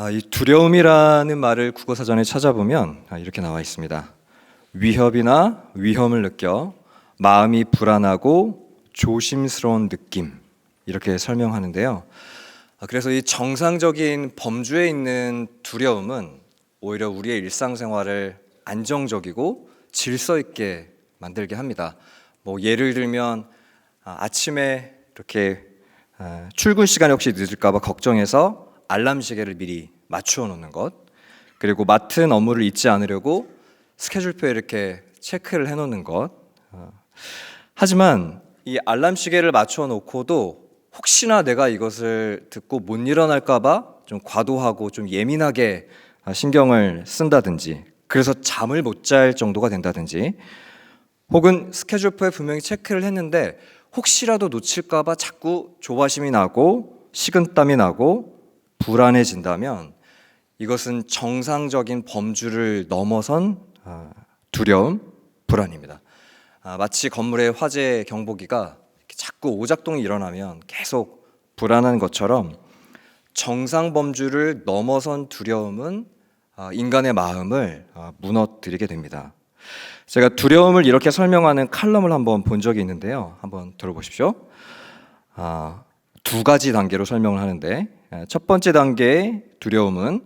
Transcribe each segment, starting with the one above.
아, 이 두려움이라는 말을 국어 사전에 찾아보면 아, 이렇게 나와 있습니다. 위협이나 위험을 느껴 마음이 불안하고 조심스러운 느낌 이렇게 설명하는데요. 아, 그래서 이 정상적인 범주에 있는 두려움은 오히려 우리의 일상생활을 안정적이고 질서 있게 만들게 합니다. 뭐 예를 들면 아, 아침에 이렇게 아, 출근 시간이 혹시 늦을까봐 걱정해서 알람 시계를 미리 맞추어 놓는 것, 그리고 맡은 업무를 잊지 않으려고 스케줄표에 이렇게 체크를 해 놓는 것. 어, 하지만 이 알람 시계를 맞추어 놓고도 혹시나 내가 이것을 듣고 못 일어날까봐 좀 과도하고 좀 예민하게 아, 신경을 쓴다든지, 그래서 잠을 못 잘 정도가 된다든지, 혹은 스케줄표에 분명히 체크를 했는데 혹시라도 놓칠까봐 자꾸 조바심이 나고 식은땀이 나고 불안해진다면 이것은 정상적인 범주를 넘어선 아, 두려움, 불안입니다. 아, 마치 건물의 화재 경보기가 자꾸 오작동이 일어나면 계속 불안한 것처럼 정상 범주를 넘어선 두려움은 아, 인간의 마음을 아, 무너뜨리게 됩니다. 제가 두려움을 이렇게 설명하는 칼럼을 한번 본 적이 있는데요. 한번 들어보십시오. 아, 두 가지 단계로 설명을 하는데 아, 첫 번째 단계의 두려움은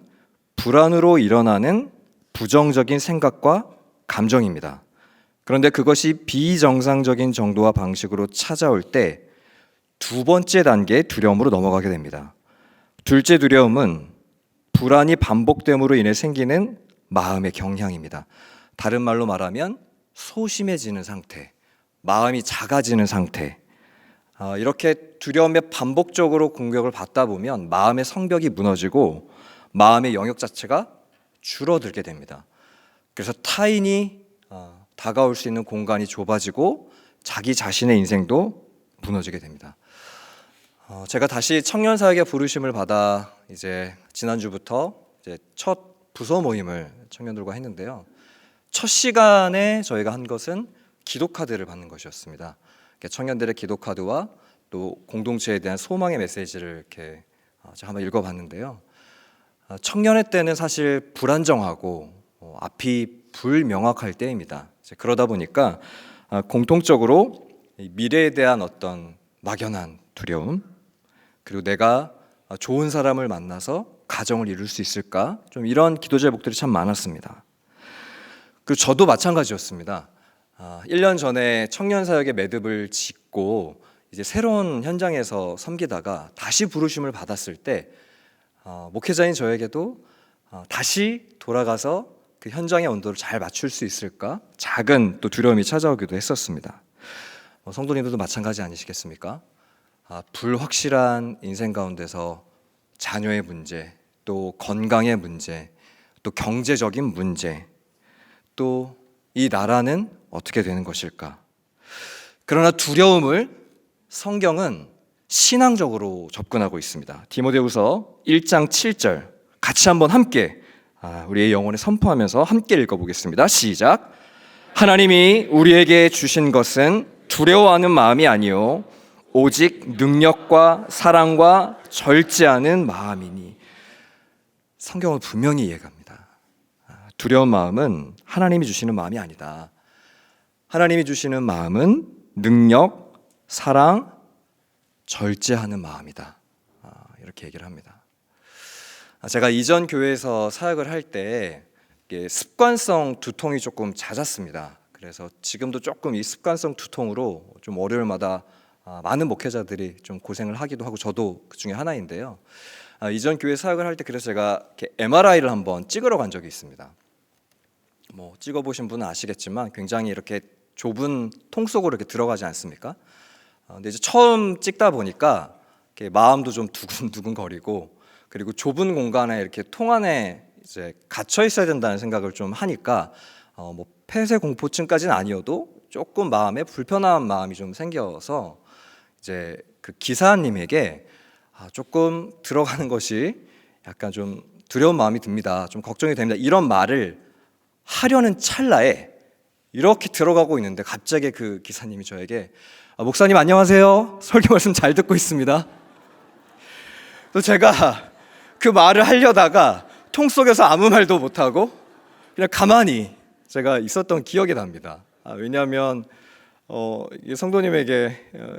불안으로 일어나는 부정적인 생각과 감정입니다. 그런데 그것이 비정상적인 정도와 방식으로 찾아올 때 두 번째 단계의 두려움으로 넘어가게 됩니다. 둘째 두려움은 불안이 반복됨으로 인해 생기는 마음의 경향입니다. 다른 말로 말하면 소심해지는 상태, 마음이 작아지는 상태. 아, 이렇게 두려움에 반복적으로 공격을 받다 보면 마음의 성벽이 무너지고 마음의 영역 자체가 줄어들게 됩니다. 그래서 타인이 어, 다가올 수 있는 공간이 좁아지고 자기 자신의 인생도 무너지게 됩니다. 어, 제가 다시 청년 사역의 부르심을 받아 이제 지난주부터 이제 첫 부서 모임을 청년들과 했는데요. 첫 시간에 저희가 한 것은 기도 카드를 받는 것이었습니다. 청년들의 기도 카드와 또 공동체에 대한 소망의 메시지를 이렇게 어, 제가 한번 읽어봤는데요. 어, 청년의 때는 사실 불안정하고 어, 앞이 불명확할 때입니다. 그러다 보니까 아, 공통적으로 이 미래에 대한 어떤 막연한 두려움, 그리고 내가 아, 좋은 사람을 만나서 가정을 이룰 수 있을까? 좀 이런 기도 제목들이 참 많았습니다. 그리고 저도 마찬가지였습니다. 아, 1년 전에 청년 사역의 매듭을 짓고 이제 새로운 현장에서 섬기다가 다시 부르심을 받았을 때 어, 목회자인 저에게도 어, 다시 돌아가서 그 현장의 온도를 잘 맞출 수 있을까 작은 또 두려움이 찾아오기도 했었습니다. 어, 성도님들도 마찬가지 아니시겠습니까? 아, 불확실한 인생 가운데서 자녀의 문제, 또 건강의 문제, 또 경제적인 문제, 또 이 나라는 어떻게 되는 것일까? 그러나 두려움을 성경은 신앙적으로 접근하고 있습니다. 디모데후서 1장 7절 같이 한번 함께 아, 우리의 영혼에 선포하면서 함께 읽어보겠습니다. 시작. 하나님이 우리에게 주신 것은 두려워하는 마음이 아니요 오직 능력과 사랑과 절제하는 마음이니 성경은 분명히 이해갑니다. 아, 두려운 마음은 하나님이 주시는 마음이 아니다. 하나님이 주시는 마음은 능력, 사랑, 절제하는 마음이다. 아, 이렇게 얘기를 합니다. 아, 제가 이전 교회에서 사역을 할 때 습관성 두통이 조금 잦았습니다. 그래서 지금도 조금 이 습관성 두통으로 좀 월요일마다 아, 많은 목회자들이 좀 고생을 하기도 하고 저도 그 중에 하나인데요. 아, 이전 교회 사역을 할 때 그래서 제가 MRI를 한번 찍으러 간 적이 있습니다. 뭐 찍어 보신 분은 아시겠지만 굉장히 이렇게 좁은 통 속으로 이렇게 들어가지 않습니까? 어, 근데 이제 처음 찍다 보니까 마음도 좀 두근두근 거리고 그리고 좁은 공간에 이렇게 통 안에 이제 갇혀 있어야 된다는 생각을 좀 하니까 어, 뭐 폐쇄 공포증까지는 아니어도 조금 마음에 불편한 마음이 좀 생겨서 이제 그 기사님에게 아, 조금 들어가는 것이 약간 좀 두려운 마음이 듭니다. 좀 걱정이 됩니다. 이런 말을 하려는 찰나에 이렇게 들어가고 있는데 갑자기 그 기사님이 저에게 아, 목사님 안녕하세요. 설교 말씀 잘 듣고 있습니다. 또 제가 그 말을 하려다가 통 속에서 아무 말도 못하고 그냥 가만히 제가 있었던 기억이 납니다. 아, 왜냐하면 어, 이 성도님에게 어,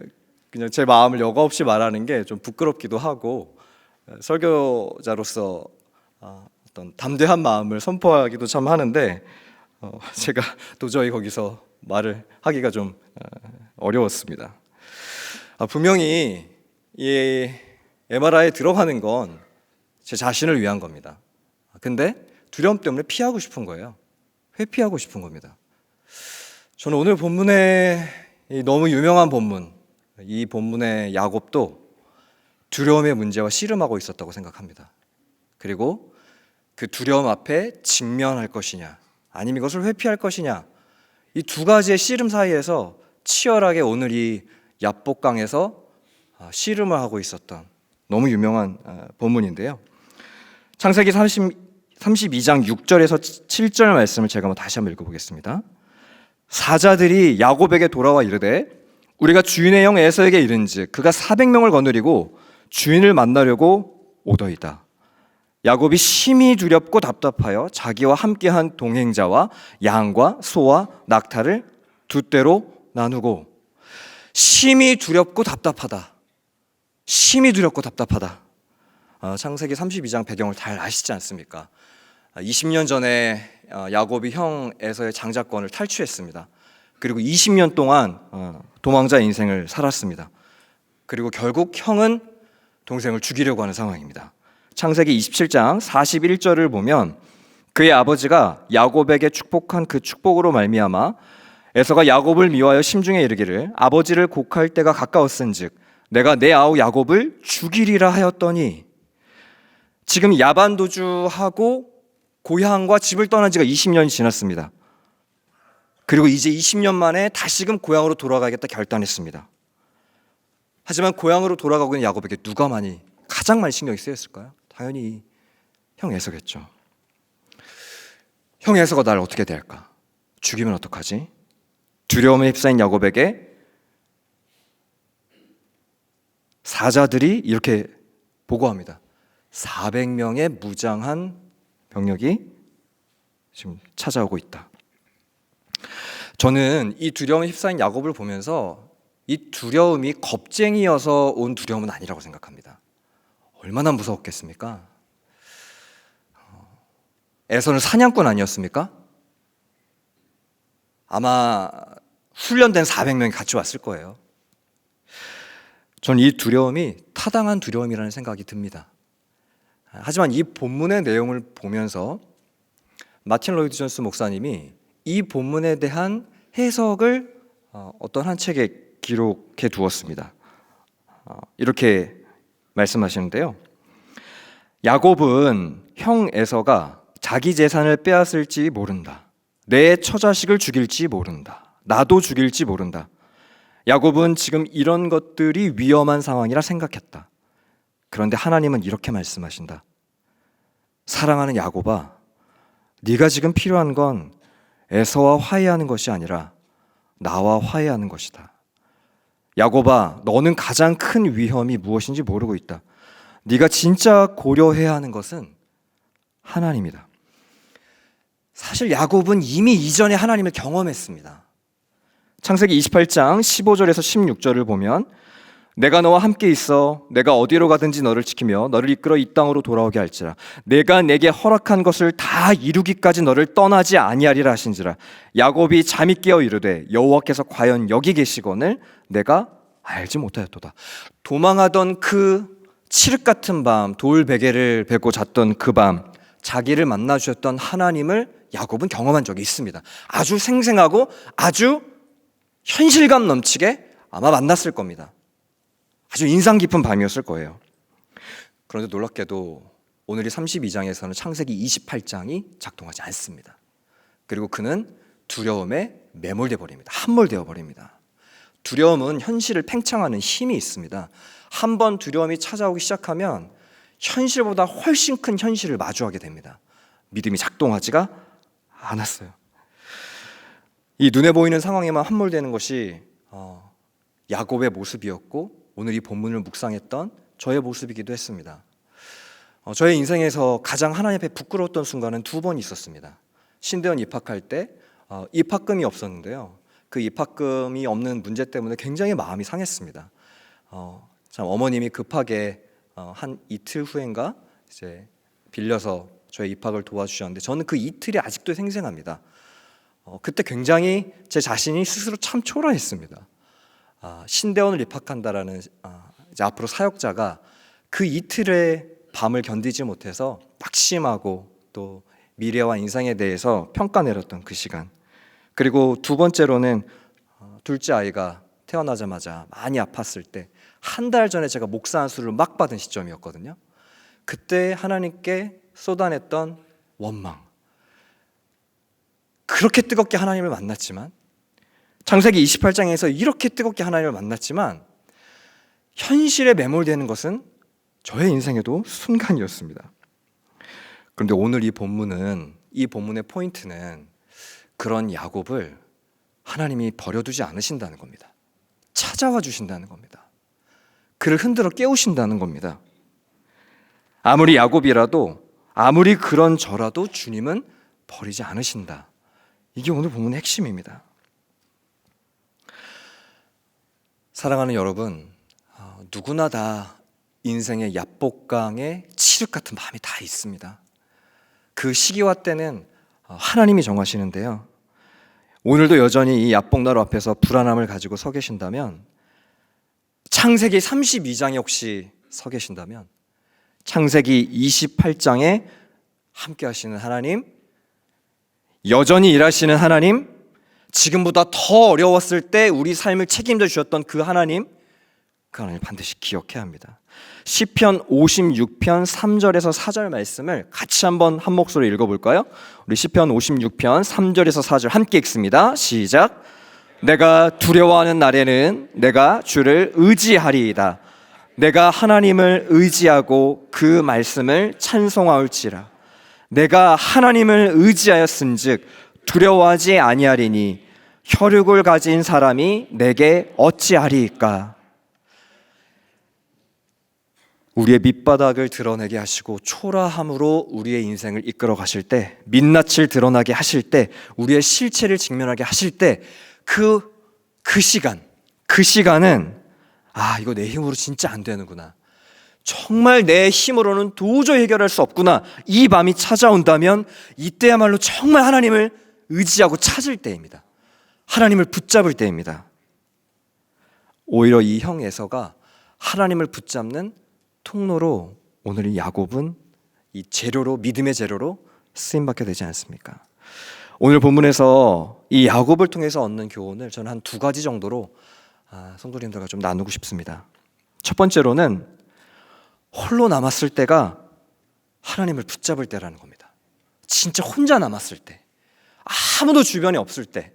그냥 제 마음을 여과 없이 말하는 게 좀 부끄럽기도 하고 어, 설교자로서 아, 어떤 담대한 마음을 선포하기도 참 하는데 어, 제가 도저히 거기서 말을 하기가 좀 어, 어려웠습니다. 아, 분명히 이 MRI에 들어가는 건 제 자신을 위한 겁니다. 근데 두려움 때문에 피하고 싶은 거예요. 회피하고 싶은 겁니다. 저는 오늘 본문에 이 너무 유명한 본문, 이 본문의 야곱도 두려움의 문제와 씨름하고 있었다고 생각합니다. 그리고 그 두려움 앞에 직면할 것이냐, 아니면 이것을 회피할 것이냐, 이 두 가지의 씨름 사이에서 치열하게 오늘 이 야복강에서 아, 씨름을 하고 있었던 너무 유명한 아, 본문인데요. 창세기 30, 32장 6절에서 7절 말씀을 제가 한번 다시 한번 읽어보겠습니다. 사자들이 야곱에게 돌아와 이르되 우리가 주인의 영 에서에게 이른즉 그가 400명을 거느리고 주인을 만나려고 오더이다. 야곱이 심히 두렵고 답답하여 자기와 함께한 동행자와 양과 소와 낙타를 두 때로 나누고 심히 두렵고 답답하다. 심히 두렵고 답답하다. 어, 창세기 32장 배경을 잘 아시지 않습니까? 20년 전에 어, 야곱이 형 에서의 장자권을 탈취했습니다. 그리고 20년 동안 어, 도망자 인생을 살았습니다. 그리고 결국 형은 동생을 죽이려고 하는 상황입니다. 창세기 27장 41절을 보면 그의 아버지가 야곱에게 축복한 그 축복으로 말미암아 에서가 야곱을 미워하여 심중에 이르기를 아버지를 곡할 때가 가까웠은즉 내가 내 아우 야곱을 죽이리라 하였더니 지금 야반 도주하고 고향과 집을 떠난 지가 20년이 지났습니다. 그리고 이제 20년 만에 다시금 고향으로 돌아가겠다 결단했습니다. 하지만 고향으로 돌아가고 있는 야곱에게 누가 많이 가장 많이 신경이 쓰였을까요? 당연히 형 에서겠죠. 형 에서가 날 어떻게 대할까? 죽이면 어떡하지? 두려움에 휩싸인 야곱에게 사자들이 이렇게 보고합니다. 400명의 무장한 병력이 지금 찾아오고 있다. 저는 이 두려움에 휩싸인 야곱을 보면서 이 두려움이 겁쟁이여서 온 두려움은 아니라고 생각합니다. 얼마나 무서웠겠습니까? 에서는 사냥꾼 아니었습니까? 아마 훈련된 400명이 같이 왔을 거예요. 저는 이 두려움이 타당한 두려움이라는 생각이 듭니다. 하지만 이 본문의 내용을 보면서 마틴 로이드 존스 목사님이 이 본문에 대한 해석을 어, 어떤 한 책에 기록해 두었습니다. 어, 이렇게 말씀하시는데요. 야곱은 형 에서가 자기 재산을 빼앗을지 모른다. 내 처자식을 죽일지 모른다. 나도 죽일지 모른다. 야곱은 지금 이런 것들이 위험한 상황이라 생각했다. 그런데 하나님은 이렇게 말씀하신다. 사랑하는 야곱아, 네가 지금 필요한 건 에서와 화해하는 것이 아니라 나와 화해하는 것이다. 야곱아, 너는 가장 큰 위험이 무엇인지 모르고 있다. 네가 진짜 고려해야 하는 것은 하나님이다. 사실 야곱은 이미 이전에 하나님을 경험했습니다. 창세기 28장 15절에서 16절을 보면 내가 너와 함께 있어. 내가 어디로 가든지 너를 지키며 너를 이끌어 이 땅으로 돌아오게 할지라. 내가 내게 허락한 것을 다 이루기까지 너를 떠나지 아니하리라 하신지라. 야곱이 잠이 깨어 이르되 여호와께서 과연 여기 계시거늘 내가 알지 못하였도다. 도망하던 그 칠흑 같은 밤 돌 베개를 베고 잤던 그 밤 자기를 만나 주셨던 하나님을 야곱은 경험한 적이 있습니다. 아주 생생하고 아주 현실감 넘치게 아마 만났을 겁니다 아주 인상 깊은 밤이었을 거예요. 그런데 놀랍게도 오늘이 32장에서는 창세기 28장이 작동하지 않습니다. 그리고 그는 두려움에 매몰돼 버립니다. 함몰되어 버립니다. 두려움은 현실을 팽창하는 힘이 있습니다. 한 번 두려움이 찾아오기 시작하면 현실보다 훨씬 큰 현실을 마주하게 됩니다. 믿음이 작동하지가 않았어요. 이 눈에 보이는 상황에만 함몰되는 것이 어, 야곱의 모습이었고 오늘 이 본문을 묵상했던 저의 모습이기도 했습니다. 어, 저의 인생에서 가장 하나님 앞에 부끄러웠던 순간은 두 번 있었습니다. 신대원 입학할 때 어, 입학금이 없었는데요. 그 입학금이 없는 문제 때문에 굉장히 마음이 상했습니다. 어, 참 어머님이 급하게 어, 한 이틀 후인가 이제 빌려서 저의 입학을 도와주셨는데 저는 그 이틀이 아직도 생생합니다. 어, 그때 굉장히 제 자신이 스스로 참 초라했습니다. 아, 신대원을 입학한다라는 아, 이제 앞으로 사역자가 그 이틀의 밤을 견디지 못해서 낙심하고 또 미래와 인생에 대해서 평가 내렸던 그 시간. 그리고 두 번째로는 어, 둘째 아이가 태어나자마자 많이 아팠을 때 한 달 전에 제가 목사 안수를 막 받은 시점이었거든요. 그때 하나님께 쏟아냈던 원망. 그렇게 뜨겁게 하나님을 만났지만 창세기 28장에서 이렇게 뜨겁게 하나님을 만났지만 현실에 매몰되는 것은 저의 인생에도 순간이었습니다. 그런데 오늘 이 본문은 이 본문의 포인트는 그런 야곱을 하나님이 버려두지 않으신다는 겁니다. 찾아와 주신다는 겁니다. 그를 흔들어 깨우신다는 겁니다. 아무리 야곱이라도 아무리 그런 저라도 주님은 버리지 않으신다. 이게 오늘 본문의 핵심입니다. 사랑하는 여러분, 어, 누구나 다 인생의 야복강의 칠흑 같은 마음이 다 있습니다. 그 시기와 때는 어, 하나님이 정하시는데요. 오늘도 여전히 이 야복나루 앞에서 불안함을 가지고 서 계신다면 창세기 32장에 혹시 서 계신다면 창세기 28장에 함께 하시는 하나님 여전히 일하시는 하나님 지금보다 더 어려웠을 때 우리 삶을 책임져 주셨던 그 하나님 그 하나님 반드시 기억해야 합니다. 시편 56편 3절에서 4절 말씀을 같이 한번 한 목소리 읽어 볼까요? 우리 시편 56편 3절에서 4절 함께 읽습니다. 시작. 내가 두려워하는 날에는 내가 주를 의지하리이다. 내가 하나님을 의지하고 그 말씀을 찬송하올지라. 내가 하나님을 의지하였은즉 두려워하지 아니하리니 혈육을 가진 사람이 내게 어찌하리이까 우리의 밑바닥을 드러내게 하시고 초라함으로 우리의 인생을 이끌어 가실 때 민낯을 드러나게 하실 때 우리의 실체를 직면하게 하실 때 그 그 시간 그 시간은 아 이거 내 힘으로 진짜 안 되는구나 정말 내 힘으로는 도저히 해결할 수 없구나. 이 밤이 찾아온다면 이때야말로 정말 하나님을 의지하고 찾을 때입니다. 하나님을 붙잡을 때입니다. 오히려 이 형 에서가 하나님을 붙잡는 통로로 오늘 이 야곱은 이 재료로 믿음의 재료로 쓰임 받게 되지 않습니까? 오늘 본문에서 이 야곱을 통해서 얻는 교훈을 저는 한 두 가지 정도로 아, 성도님들과 좀 나누고 싶습니다. 첫 번째로는 홀로 남았을 때가 하나님을 붙잡을 때라는 겁니다. 진짜 혼자 남았을 때, 아무도 주변에 없을 때,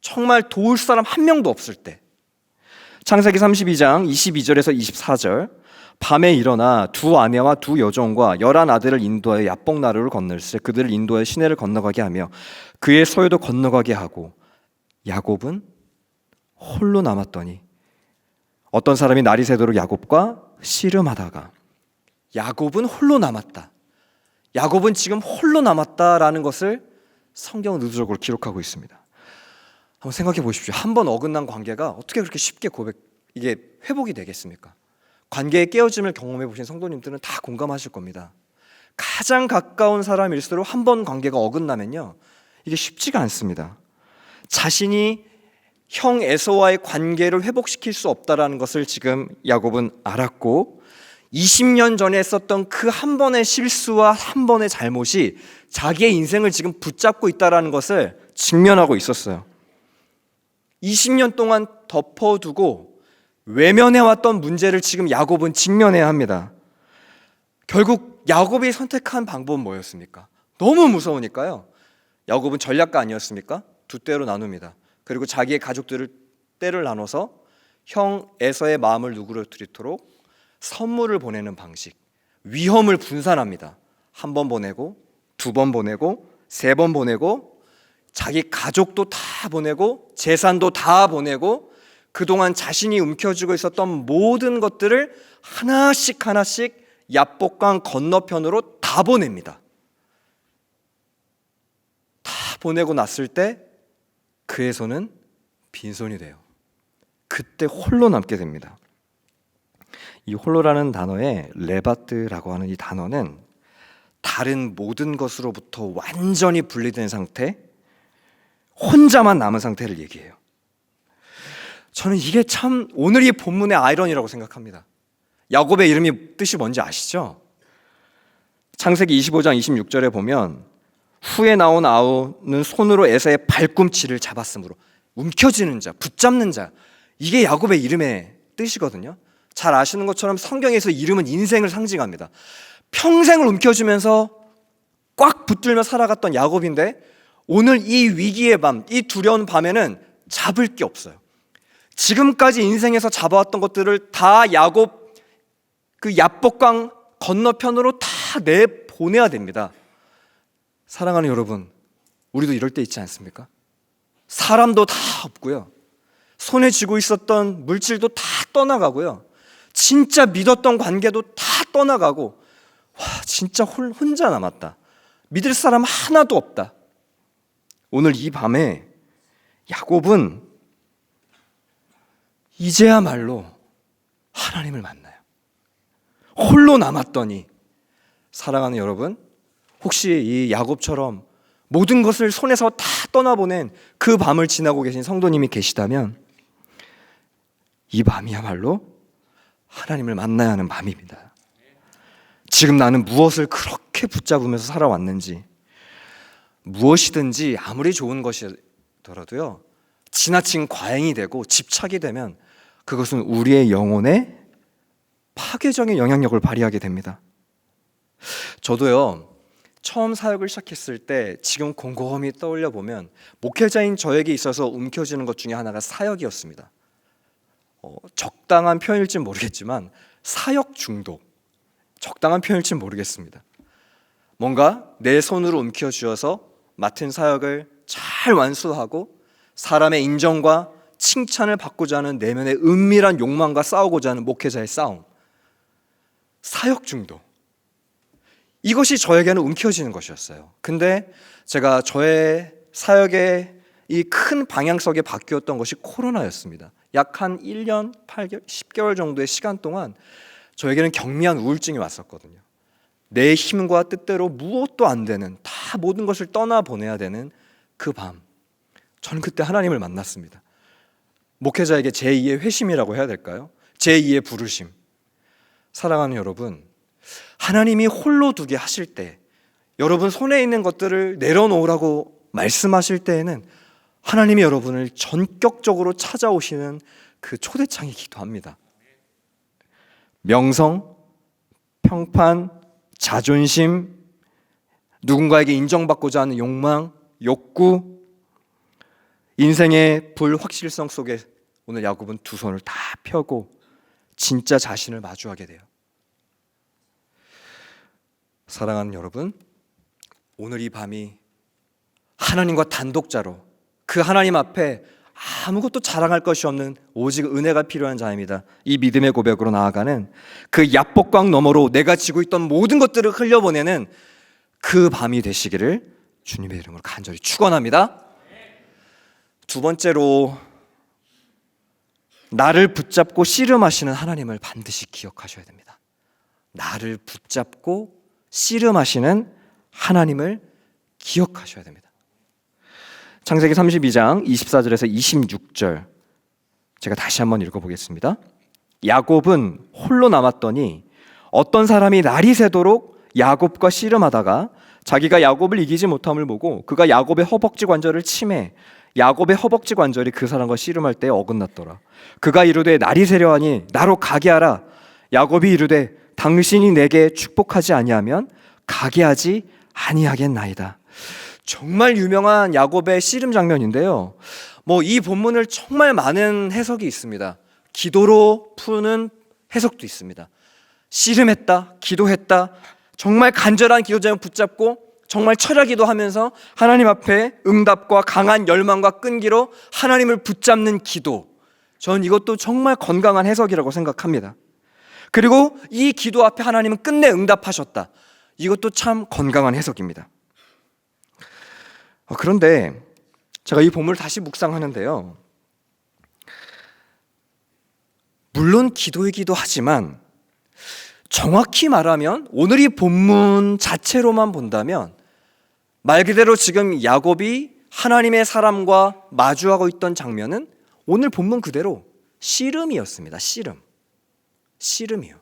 정말 도울 사람 한 명도 없을 때. 창세기 32장 22절에서 24절. 밤에 일어나 두 아내와 두 여종과 열한 아들을 인도하여 야복 나루를 건널세 그들을 인도하여 시내를 건너가게 하며 그의 소유도 건너가게 하고 야곱은 홀로 남았더니 어떤 사람이 날이 새도록 야곱과 씨름하다가 야곱은 홀로 남았다. 야곱은 지금 홀로 남았다라는 것을 성경은 의도적으로 기록하고 있습니다. 한번 생각해 보십시오. 한 번 어긋난 관계가 어떻게 그렇게 쉽게 고백 이게 회복이 되겠습니까? 관계의 깨어짐을 경험해 보신 성도님들은 다 공감하실 겁니다. 가장 가까운 사람일수록 한 번 관계가 어긋나면요. 이게 쉽지가 않습니다. 자신이 형 에서와의 관계를 회복시킬 수 없다라는 것을 지금 야곱은 알았고 20년 전에 했었던 그 한 번의 실수와 한 번의 잘못이 자기의 인생을 지금 붙잡고 있다라는 것을 직면하고 있었어요. 20년 동안 덮어두고 외면해 왔던 문제를 지금 야곱은 직면해야 합니다. 결국 야곱이 선택한 방법은 뭐였습니까? 너무 무서우니까요. 야곱은 전략가 아니었습니까? 두 때로 나눕니다. 그리고 자기의 가족들을 때를 나눠서 형 에서의 마음을 누그러뜨리도록 선물을 보내는 방식, 위험을 분산합니다. 한 번 보내고 두 번 보내고 세 번 보내고 자기 가족도 다 보내고 재산도 다 보내고 그동안 자신이 움켜쥐고 있었던 모든 것들을 하나씩 하나씩 야복강 건너편으로 다 보냅니다. 다 보내고 났을 때 그의 손은 빈손이 돼요. 그때 홀로 남게 됩니다. 이 홀로라는 단어에 레바트라고 하는 이 단어는 다른 모든 것으로부터 완전히 분리된 상태, 혼자만 남은 상태를 얘기해요. 저는 이게 참 오늘 이 본문의 아이러니라고 생각합니다. 야곱의 이름이 뜻이 뭔지 아시죠? 창세기 25장 26절에 보면 후에 나온 아우는 손으로 에서의 발꿈치를 잡았으므로 움켜쥐는 자, 붙잡는 자. 이게 야곱의 이름의 뜻이거든요. 잘 아시는 것처럼 성경에서 이름은 인생을 상징합니다. 평생을 움켜쥐면서 꽉 붙들며 살아갔던 야곱인데 오늘 이 위기의 밤, 이 두려운 밤에는 잡을 게 없어요. 지금까지 인생에서 잡아왔던 것들을 다 야곱 그 야복강 건너편으로 다 내보내야 됩니다. 사랑하는 여러분, 우리도 이럴 때 있지 않습니까? 사람도 다 없고요. 손에 쥐고 있었던 물질도 다 떠나가고요. 진짜 믿었던 관계도 다 떠나가고, 와, 진짜 홀- 혼자 남았다. 믿을 사람 하나도 없다. 오늘 이 밤에 야곱은 이제야말로 하나님을 만나요. 홀로 남았더니 사랑하는 여러분, 혹시 이 야곱처럼 모든 것을 손에서 다 떠나보낸 그 밤을 지나고 계신 성도님이 계시다면 이 밤이야말로 하나님을 만나야 하는 밤입니다. 지금 나는 무엇을 그렇게 붙잡으면서 살아왔는지 무엇이든지 아무리 좋은 것이더라도요 지나친 과잉이 되고 집착이 되면 그것은 우리의 영혼에 파괴적인 영향력을 발휘하게 됩니다. 저도요 처음 사역을 시작했을 때 지금 곰곰이 떠올려 보면 목회자인 저에게 있어서 움켜쥐는 것 중에 하나가 사역이었습니다. 어, 적당한 표현일지 모르겠지만 사역 중독, 적당한 표현일지 모르겠습니다. 뭔가 내 손으로 움켜 쥐어서 맡은 사역을 잘 완수하고 사람의 인정과 칭찬을 받고자 하는 내면의 은밀한 욕망과 싸우고자 하는 목회자의 싸움. 사역 중독. 이것이 저에게는 움켜쥐는 것이었어요. 근데 제가 저의 사역의 이 큰 방향성에 바뀌었던 것이 코로나였습니다. 약 한 1년 8개월, 10개월 정도의 시간 동안 저에게는 경미한 우울증이 왔었거든요. 내 힘과 뜻대로 무엇도 안 되는 다 모든 것을 떠나 보내야 되는 그 밤. 저는 그때 하나님을 만났습니다. 목회자에게 제2의 회심이라고 해야 될까요? 제2의 부르심. 사랑하는 여러분, 하나님이 홀로 두게 하실 때, 여러분 손에 있는 것들을 내려놓으라고 말씀하실 때에는 하나님이 여러분을 전격적으로 찾아오시는 그 초대창이 기도 합니다. 명성, 평판, 자존심, 누군가에게 인정받고자 하는 욕망, 욕구, 인생의 불확실성 속에 오늘 야곱은 두 손을 다 펴고 진짜 자신을 마주하게 돼요. 사랑하는 여러분, 오늘 이 밤이 하나님과 단독자로 그 하나님 앞에 아무것도 자랑할 것이 없는 오직 은혜가 필요한 자입니다. 이 믿음의 고백으로 나아가는 그 야복광 너머로 내가 지고 있던 모든 것들을 흘려보내는 그 밤이 되시기를 주님의 이름으로 간절히 축원합니다. 두 번째로 나를 붙잡고 씨름하시는 하나님을 반드시 기억하셔야 됩니다. 나를 붙잡고 씨름하시는 하나님을 기억하셔야 됩니다. 창세기 32장 24절에서 26절 제가 다시 한번 읽어보겠습니다. 야곱은 홀로 남았더니 어떤 사람이 날이 새도록 야곱과 씨름하다가 자기가 야곱을 이기지 못함을 보고 그가 야곱의 허벅지 관절을 침해 야곱의 허벅지 관절이 그 사람과 씨름할 때 어긋났더라. 그가 이르되 날이 새려 하니 나로 가게 하라. 야곱이 이르되 당신이 내게 축복하지 아니하면 가게 하지 아니하겠나이다. 정말 유명한 야곱의 씨름 장면인데요. 뭐 이 본문을 정말 많은 해석이 있습니다. 기도로 푸는 해석도 있습니다. 씨름했다, 기도했다, 정말 간절한 기도 제목 붙잡고 정말 철야 기도 하면서 하나님 앞에 응답과 강한 열망과 끈기로 하나님을 붙잡는 기도. 전 이것도 정말 건강한 해석이라고 생각합니다. 그리고 이 기도 앞에 하나님은 끝내 응답하셨다. 이것도 참 건강한 해석입니다. 어, 그런데 제가 이 본문을 다시 묵상하는데요. 물론 기도이기도 하지만 정확히 말하면 오늘 이 본문 자체로만 본다면 말 그대로 지금 야곱이 하나님의 사람과 마주하고 있던 장면은 오늘 본문 그대로 씨름이었습니다. 씨름. 씨름이요.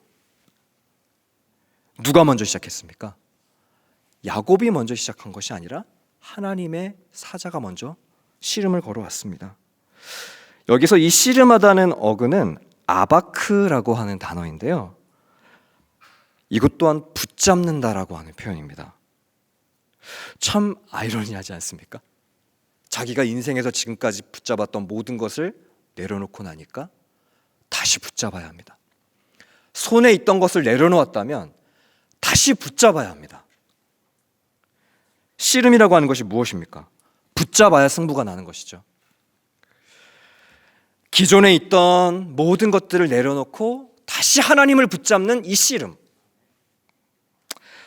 누가 먼저 시작했습니까? 야곱이 먼저 시작한 것이 아니라 하나님의 사자가 먼저 씨름을 걸어왔습니다. 여기서 이 씨름하다는 어근은 아바크라고 하는 단어인데요. 이것 또한 붙잡는다라고 하는 표현입니다. 참 아이러니하지 않습니까? 자기가 인생에서 지금까지 붙잡았던 모든 것을 내려놓고 나니까 다시 붙잡아야 합니다. 손에 있던 것을 내려놓았다면 다시 붙잡아야 합니다. 씨름이라고 하는 것이 무엇입니까? 붙잡아야 승부가 나는 것이죠. 기존에 있던 모든 것들을 내려놓고 다시 하나님을 붙잡는 이 씨름.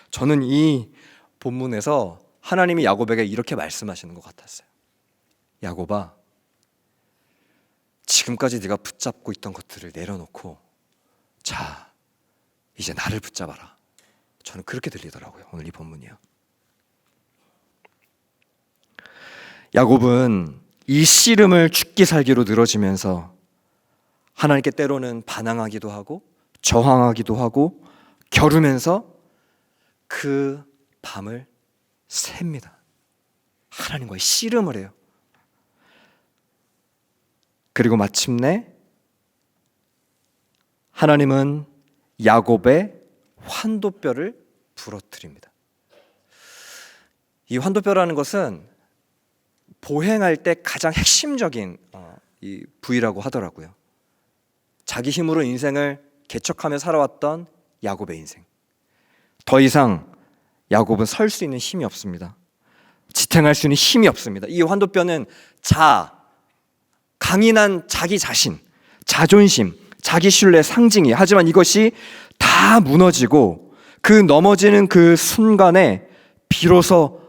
저는 이 본문에서 하나님이 야곱에게 이렇게 말씀하시는 것 같았어요. 야곱아, 지금까지 네가 붙잡고 있던 것들을 내려놓고 자, 이제 나를 붙잡아라. 저는 그렇게 들리더라고요. 오늘 이 본문이요. 야곱은 이 씨름을 죽기 살기로 늘어지면서 하나님께 때로는 반항하기도 하고 저항하기도 하고 겨루면서 그 밤을 셉니다. 하나님과의 씨름을 해요. 그리고 마침내 하나님은 야곱의 환도뼈를 부러뜨립니다. 이 환도뼈라는 것은 보행할 때 가장 핵심적인 어, 이 부위라고 하더라고요. 자기 힘으로 인생을 개척하며 살아왔던 야곱의 인생. 더 이상 야곱은 설 수 있는 힘이 없습니다. 지탱할 수 있는 힘이 없습니다. 이 환도뼈는 자, 강인한 자기 자신, 자존심, 자기 신뢰 상징이 하지만 이것이 다 무너지고 그 넘어지는 그 순간에 비로소 하,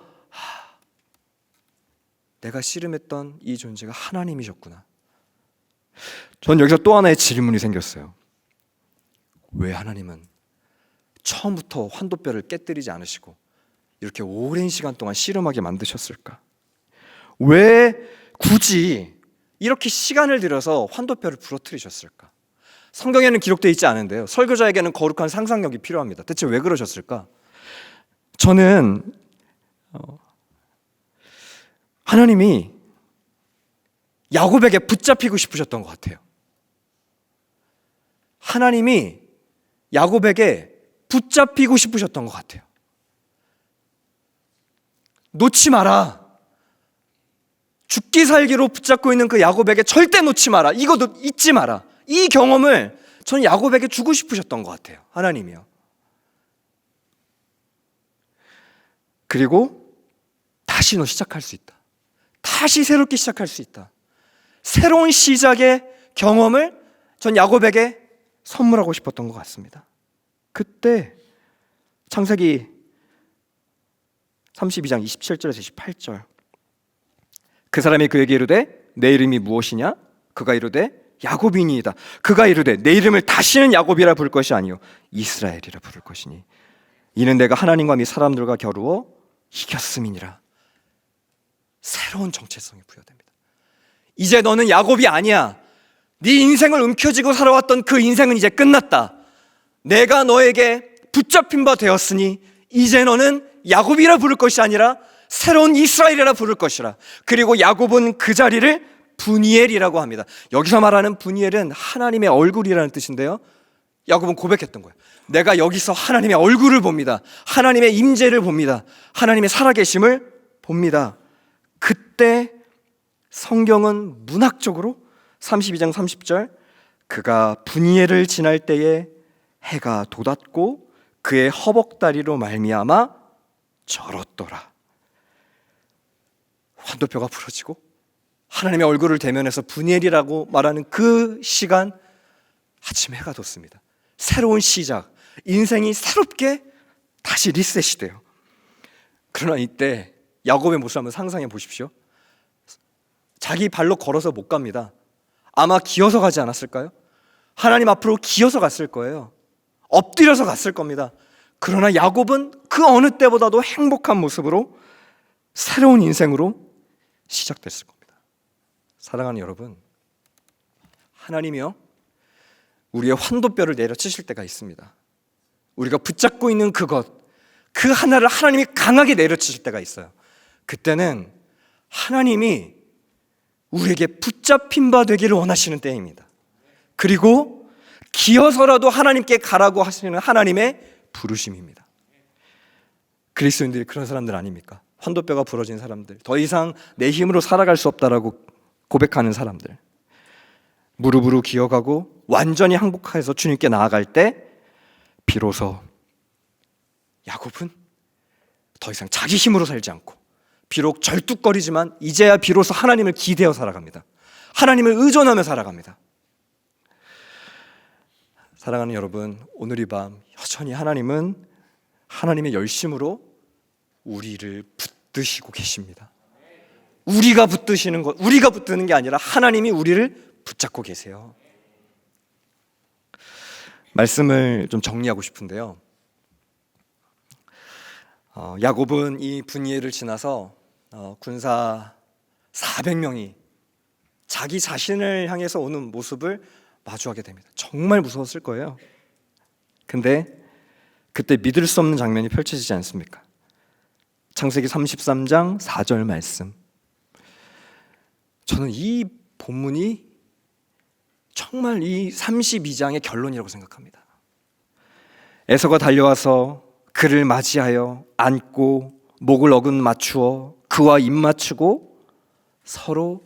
내가 씨름했던 이 존재가 하나님이셨구나. 전 여기서 또 하나의 질문이 생겼어요. 왜 하나님은 처음부터 환도뼈를 깨뜨리지 않으시고 이렇게 오랜 시간 동안 씨름하게 만드셨을까? 왜 굳이 이렇게 시간을 들여서 환도뼈를 부러뜨리셨을까? 성경에는 기록되어 있지 않은데요. 설교자에게는 거룩한 상상력이 필요합니다. 대체 왜 그러셨을까? 저는 어, 하나님이 야곱에게 붙잡히고 싶으셨던 것 같아요. 하나님이 야곱에게 붙잡히고 싶으셨던 것 같아요. 놓지 마라. 죽기 살기로 붙잡고 있는 그 야곱에게 절대 놓지 마라. 이거 잊지 마라. 이 경험을 저는 야곱에게 주고 싶으셨던 것 같아요. 하나님이요. 그리고 다시 너 시작할 수 있다. 다시 새롭게 시작할 수 있다. 새로운 시작의 경험을 전 야곱에게 선물하고 싶었던 것 같습니다. 그때 창세기 32장 27절에서 28절 그 사람이 그에게 이르되 내 이름이 무엇이냐? 그가 이르되 야곱이니이다. 그가 이르되 내 이름을 다시는 야곱이라 부를 것이 아니요 이스라엘이라 부를 것이니 이는 내가 하나님과 미 사람들과 겨루어 이겼음이니라. 새로운 정체성이 부여됩니다. 이제 너는 야곱이 아니야. 네 인생을 움켜쥐고 살아왔던 그 인생은 이제 끝났다. 내가 너에게 붙잡힌 바 되었으니 이제 너는 야곱이라 부를 것이 아니라 새로운 이스라엘이라 부를 것이라. 그리고 야곱은 그 자리를 분이엘이라고 합니다. 여기서 말하는 분이엘은 하나님의 얼굴이라는 뜻인데요. 야곱은 고백했던 거예요. 내가 여기서 하나님의 얼굴을 봅니다. 하나님의 임재를 봅니다. 하나님의 살아계심을 봅니다. 그때 성경은 문학적으로 32장 30절 그가 분이엘을 지날 때에 해가 돋았고 그의 허벅다리로 말미암아 절었더라. 환도뼈가 부러지고 하나님의 얼굴을 대면해서 분이엘이라고 말하는 그 시간 아침 해가 돋습니다. 새로운 시작, 인생이 새롭게 다시 리셋이 돼요. 그러나 이때 야곱의 모습 한번 상상해 보십시오. 자기 발로 걸어서 못 갑니다. 아마 기어서 가지 않았을까요? 하나님 앞으로 기어서 갔을 거예요. 엎드려서 갔을 겁니다. 그러나 야곱은 그 어느 때보다도 행복한 모습으로 새로운 인생으로 시작됐을 겁니다. 사랑하는 여러분, 하나님이요 우리의 환도뼈를 내려치실 때가 있습니다. 우리가 붙잡고 있는 그것, 그 하나를 하나님이 강하게 내려치실 때가 있어요. 그때는 하나님이 우리에게 붙잡힌 바 되기를 원하시는 때입니다. 그리고 기어서라도 하나님께 가라고 하시는 하나님의 부르심입니다. 그리스도인들이 그런 사람들 아닙니까? 환도뼈가 부러진 사람들, 더 이상 내 힘으로 살아갈 수 없다라고 고백하는 사람들. 무릎으로 기어가고 완전히 항복해서 주님께 나아갈 때 비로소 야곱은 더 이상 자기 힘으로 살지 않고 비록 절뚝거리지만 이제야 비로소 하나님을 기대어 살아갑니다. 하나님을 의존하며 살아갑니다. 사랑하는 여러분, 오늘 이 밤 여전히 하나님은 하나님의 열심으로 우리를 붙드시고 계십니다. 우리가 붙드시는 것, 우리가 붙드는 게 아니라 하나님이 우리를 붙잡고 계세요. 말씀을 좀 정리하고 싶은데요. 어, 야곱은 이 분이엘을 지나서 어, 군사 400명이 자기 자신을 향해서 오는 모습을 마주하게 됩니다. 정말 무서웠을 거예요. 근데 그때 믿을 수 없는 장면이 펼쳐지지 않습니까? 창세기 33장 4절 말씀. 저는 이 본문이 정말 이 32장의 결론이라고 생각합니다. 에서가 달려와서 그를 맞이하여 안고 목을 어긋 맞추어 그와 입 맞추고 서로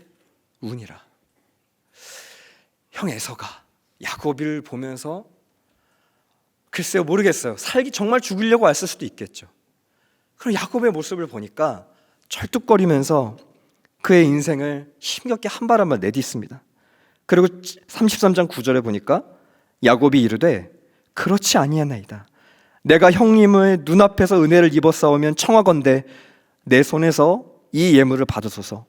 우니라. 형 에서가 야곱을 보면서 글쎄요 모르겠어요. 살기 정말 죽으려고 왔을 수도 있겠죠. 그럼 야곱의 모습을 보니까 절뚝거리면서 그의 인생을 힘겹게 한 발 한 발 내딛습니다. 그리고 33장 9절에 보니까 야곱이 이르되 그렇지 아니하나이다. 내가 형님의 눈앞에서 은혜를 입었사오면 청하건대 내 손에서 이 예물을 받으소서.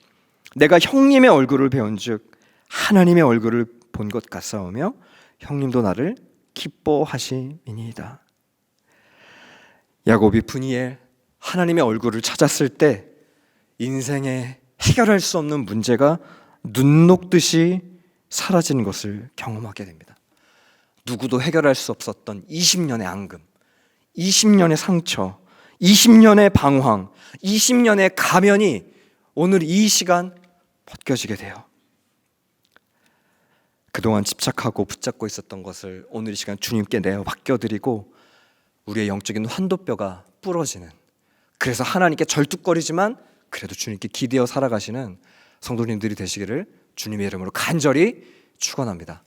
내가 형님의 얼굴을 배운즉 하나님의 얼굴을 본 것 같사오며 형님도 나를 기뻐하시니이다. 야곱이 분이엘 하나님의 얼굴을 찾았을 때 인생에 해결할 수 없는 문제가 눈 녹듯이 사라지는 것을 경험하게 됩니다. 누구도 해결할 수 없었던 20년의 앙금, 20년의 상처, 20년의 방황, 20년의 가면이 오늘 이 시간 벗겨지게 돼요. 그동안 집착하고 붙잡고 있었던 것을 오늘 이 시간 주님께 내어 맡겨드리고 우리의 영적인 환도뼈가 부러지는 그래서 하나님께 절뚝거리지만 그래도 주님께 기대어 살아가시는 성도님들이 되시기를 주님의 이름으로 간절히 축원합니다.